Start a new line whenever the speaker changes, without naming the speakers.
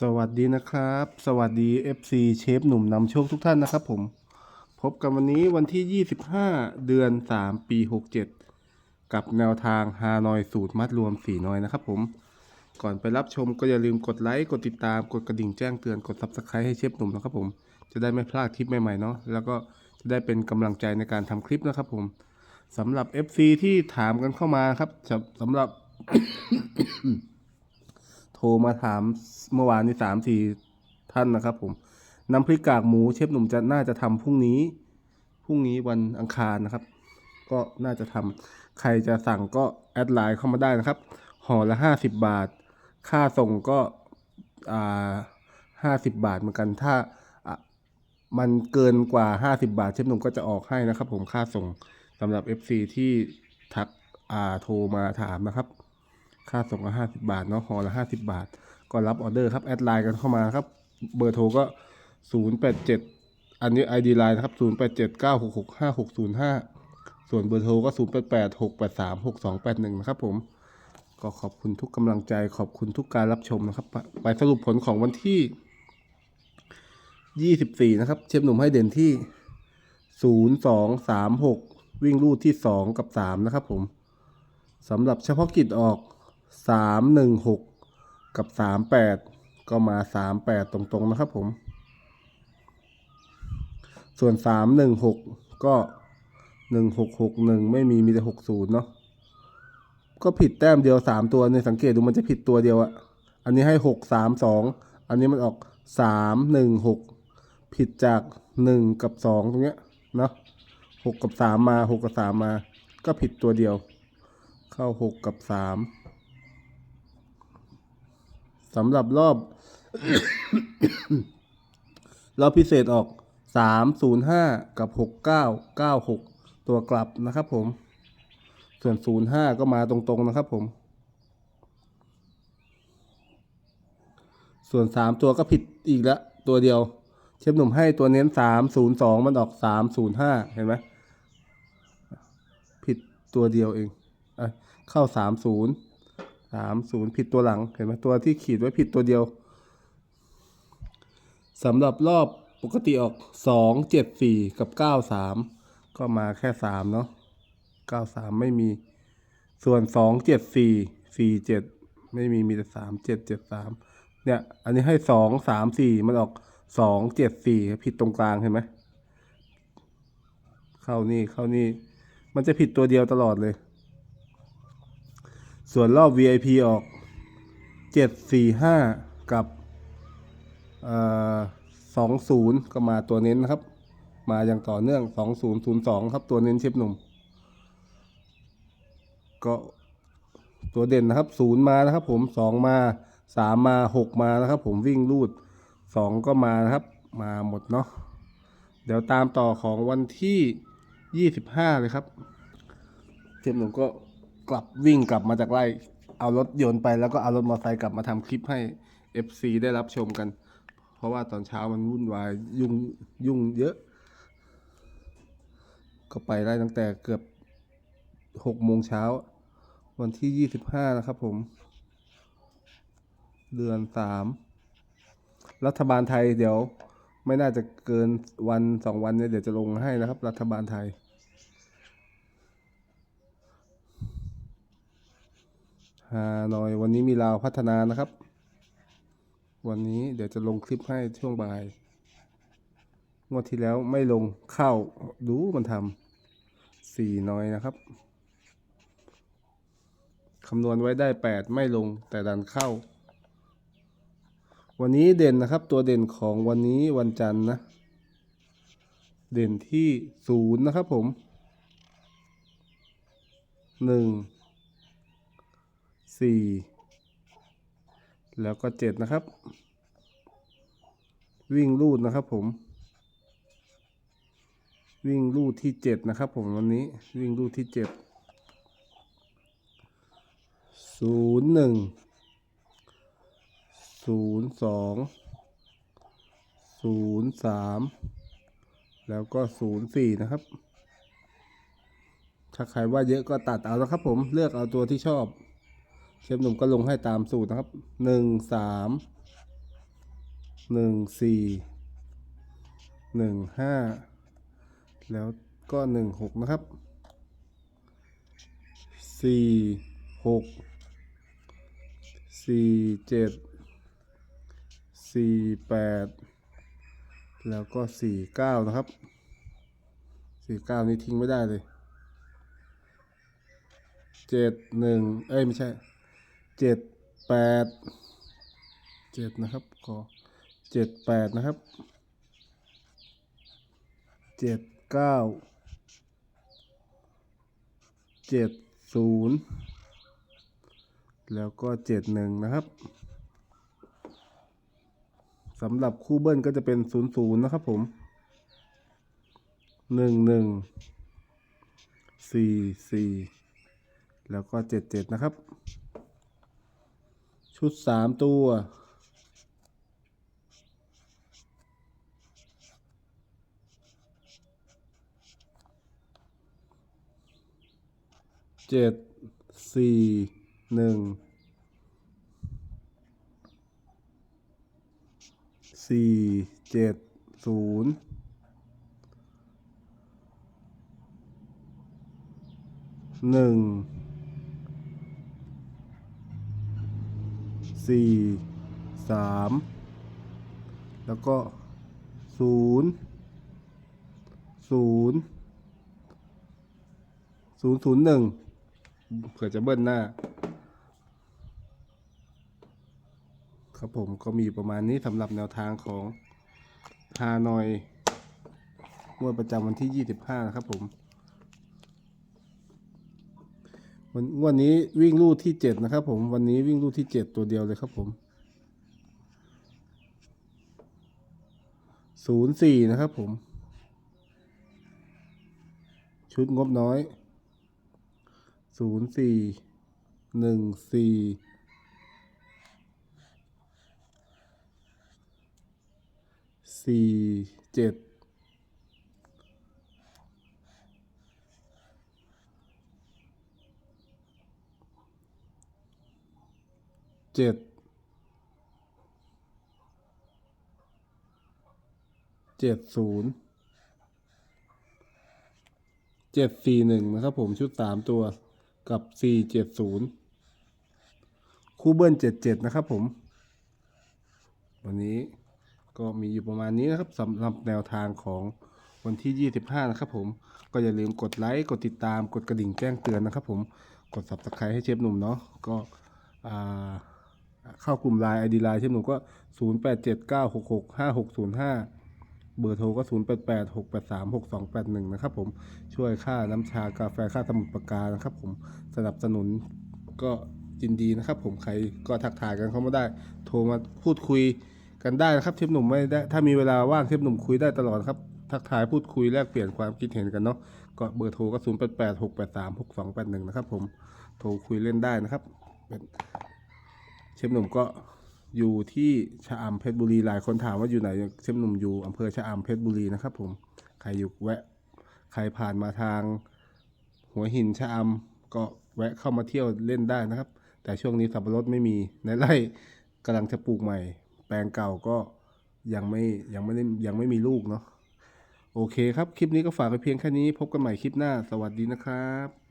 สวัสดีนะครับ สวัสดี FC เชฟหนุ่มนำโชคทุกท่านนะครับผม พบกันวันนี้วันที่ 25 เดือน 3 ปี 67 กับแนวทางฮานอยสูตรมัดรวม4น้อยนะครับผม ก่อนไปรับชมก็อย่าลืมกดไลค์ กดติดตาม กดกระดิ่งแจ้งเตือนกด Subscribe ให้เชฟหนุ่มนะครับผม จะได้ไม่พลาดคลิปใหม่ๆเนาะแล้วก็จะได้เป็นกำลังใจในการทำคลิปนะครับผมสำหรับ FC ที่ถามกันเข้ามาครับสำหรับ โทรมาถามเมื่อวานนี้สามสี่ท่านนะครับผมน้ำพริกกากหมูเชฟหนุ่มจะน่าจะทำพรุ่งนี้พรุ่งนี้วันอังคารนะครับ ก็น่าจะทำใครจะสั่งก็แอดไลน์เข้ามาได้นะครับห่อละห้าสิบบาท ค่าส่งก็อ่าห้าสิบบาทเหมือนกันถ้ามันเกินกว่าห้าสิบาท เชฟหนุ่มก็จะออกให้นะครับ ผมค่าส่งสำหรับ FC ที่ทักอ่าโทรมาถามนะครับ ค่าส่งก็ห้าสิบาทเนาะห่อละห้าสิบาท ก็รับออเดอร์ครับแอดไลน์กันเข้ามาครับ เบอร์โทรก็ศูนย์แปดเจ็ดอันนี้ ID ไลน์นะครับศูนย์แปดเจ็ดเก้าหกหกห้าหกศูนย์ห้าส่วนเบอร์โทรก็ศูนย์แปดแปดหกแปดสามหกสองแปดหนึ่งนะครับผมก็ขอบคุณทุกกำลังใจขอบคุณทุกการรับชมนะครับ ไปสรุปผลของวันที่ยี่สิบสี่นะครับ เชฟหนุ่มให้เด่นที่ศูนย์สองสามหกวิ่งรูดที่สองกับสามนะครับผมสำหรับเฉพาะกิจออก สามหนึ่งหกกับสามแปดก็มาสามแปดตรงๆนะครับผม ส่วนสามหนึ่งหกก็หนึ่งหกหกหนึ่งไม่มีมีแต่หกศูนย์เนาะก็ผิดแต้มเดียวสามตัวเนี่ยสังเกตดูมันจะผิดตัวเดียวอะอันนี้ให้หกสามสองอันนี้มันออกสามหนึ่งหกผิดจากหนึ่งกับสองตรงเนี้ยเนาะหกกับสามมาหกกับสามมา ก็ผิดตัวเดียว เข้าหกกับสาม สำหรับรอบ รอบพิเศษออกสามศูนย์ห้ากับหกเก้าเก้าหกตัวกลับนะครับผม ส่วนศูนย์ห้าก็มาตรงๆนะครับผม ส่วนสามตัวก็ผิดอีกแล้วตัวเดียว เชฟหนุ่มให้ตัวเน้นสามศูนย์สองมันออกสามศูนย์ห้าเห็นไหมผิดตัวเดียวเอง เข้าสามศูนย์ สามศูนย์ผิดตัวหลังเห็นไหมตัวที่ขีดไว้ผิดตัวเดียวสำหรับรอบปกติออกสองเจ็ดสี่กับเก้าสามก็มาแค่สามเนาะเก้าสามไม่มี ส่วนสองเจ็ดสี่สี่เจ็ดไม่มีมีแต่สามเจ็ดเจ็ดสามเนี่ย อันนี้ให้สองสามสี่มันออกสองเจ็ดสี่ผิดตรงกลางเห็นไหมเข้านี่เข้านี่มันจะผิดตัวเดียวตลอดเลย ส่วนรอบ VIP ออกเจ็ดสี่ห้ากับสองศูนย์ก็มาตัวเน้นนะครับ มาอย่างต่อเนื่องสองศูนย์ศูนย์สองครับ ตัวเน้นเชฟหนุ่ม ก็ตัวเด่นนะครับศูนย์มานะครับ ผมสองมาสามาหกมานะครับ ผมวิ่งรูดสองก็มานะครับ มาหมดเนาะ เดี๋ยวตามต่อของวันที่ยี่สิบห้าเลยครับเชฟหนุ่มก็ กลับวิ่งกลับมาจากไร่เอารถยนต์ไปแล้วก็เอารถมอเตอร์ไซค์กลับมาทำคลิปให้ FC ได้รับชมกัน เพราะว่าตอนเช้ามันวุ่นวายยุ่งยุ่งเยอะ ก็ไปได้ตั้งแต่เกือบหกโมงเช้า วันที่ยี่สิบห้านะครับผม เดือนสามรัฐบาลไทยเดี๋ยว ไม่น่าจะเกินวันสองวันเนี่ยเดี๋ยวจะลงให้นะครับ รัฐบาลไทย ฮานอย วันนี้มีลาวพัฒนานะครับ วันนี้เดี๋ยวจะลงคลิปให้ช่วงบ่ายงวดที่แล้วไม่ลงเข้าดูมันทำสี่น้อยนะครับคำนวณไว้ได้แปดไม่ลงแต่ดันเข้า วันนี้เด่นนะครับ ตัวเด่นของวันนี้วันจันทร์นะ เด่นที่ศูนย์นะครับผมหนึ่ง สี่แล้วก็เจ็ดนะครับ วิ่งลูดนะครับผม วิ่งลูดที่เจ็ดนะครับผมวันนี้วิ่งลูดที่เจ็ดศูนย์หนึ่งศูนย์สองศูนย์สามแล้วก็ศูนย์สี่นะครับ ถ้าใครว่าเยอะก็ตัดเอานะครับผมเลือกเอาตัวที่ชอบ เชฟหนุ่มก็ลงให้ตามสูตรนะครับหนึ่งสามหนึ่งสี่หนึ่งห้าแล้วก็หนึ่งหกนะครับสี่หกสี่เจ็ดสี่แปดแล้วก็สี่เก้านะครับสี่เก้านี้ทิ้งไม่ได้เลยเจ็ดหนึ่งเอ้ย ไม่ใช่ เจ็ดแปดเจ็ดนะครับขอเจ็ดแปดนะครับเจ็ดเก้าเจ็ดศูนย์แล้วก็เจ็ดหนึ่งนะครับสำหรับคู่เบิ้ลก็จะเป็นศูนย์ศูนย์นะครับผมหนึ่งหนึ่งสี่สี่แล้วก็เจ็ดเจ็ดนะครับ ชุดสามตัว เจ็ด สี่ หนึ่ง สี่ เจ็ด ศูนย์หนึ่ง สี่สามแล้วก็ศูนย์ศูนย์ศูนย์ศูนย์หนึ่งเผื่อจะเบิ้ลหน้า ครับผมก็มีประมาณนี้สำหรับแนวทางของฮานอยงวดประจำวันที่ 25 นะครับผม วันวดนี้วิ่งลู่ที่7นะครับ ผมวันนี้วิ่งลู่ที่7ตัวเดียวเลยครับผม04นะครับผม ชุดงบน้อยศูนย์สี่หนึ่งสี่สี่เจ็ด เจ็ดเจ็ดศูนย์เจ็ดสี่หนึ่งนะครับผมชุดสามตัวกับสี่เจ็ดศูนย์คู่เบิ้ลเจ็ดเจ็ดนะครับผม วันนี้ก็มีอยู่ประมาณนี้นะครับสำหรับแนวทางของวันที่ 25 นะครับผม ก็อย่าลืมกดไลค์ กดติดตาม กดกระดิ่งแจ้งเตือนนะครับผม กด subscribe ให้เชฟหนุ่มเนาะ ก็อ่า เข้ากลุ่มไลน์ ID ไลน์เชฟหนุ่มก็ 0879665605 เบอร์โทรก็ 0886836281 นะครับผมช่วยค่าน้ำชากาแฟค่าสมุดปากกานะครับผมสนับสนุนก็ยินดีนะครับผมใครก็ทักทายกันเข้ามาได้ โทรมาพูดคุยกันได้นะครับเทปหนุ่มไม่ได้ถ้ามีเวลาว่างเทปหนุ่มคุยได้ตลอดครับทักทายพูดคุยแลกเปลี่ยนความคิดเห็นกันเนาะก็เบอร์โทรก็0 8 8 6 8 3 6 2 8 1นะครับผมโทรคุยเล่นได้นะครับเป็น เชฟหนุ่มก็อยู่ที่ชะอำเพชรบุรีหลายคนถามว่าอยู่ไหนเชฟหนุ่มอยู่อำเภอชะอำเพชรบุรีนะครับ ผมใครอยู่แวะ ใครผ่านมาทาง หัวหินชะอำก็แวะเข้ามาเที่ยวเล่นได้นะครับ แต่ช่วงนี้สับปะรดไม่มีในไร่กำลังจะปลูกใหม่ แปลงเก่าก็ยังไม่ยังไม่ได้ยังไม่มีลูกเนาะโอเคครับ คลิปนี้ก็ฝากไปเพียงแค่นี้ พบกันใหม่คลิปหน้า สวัสดีนะครับ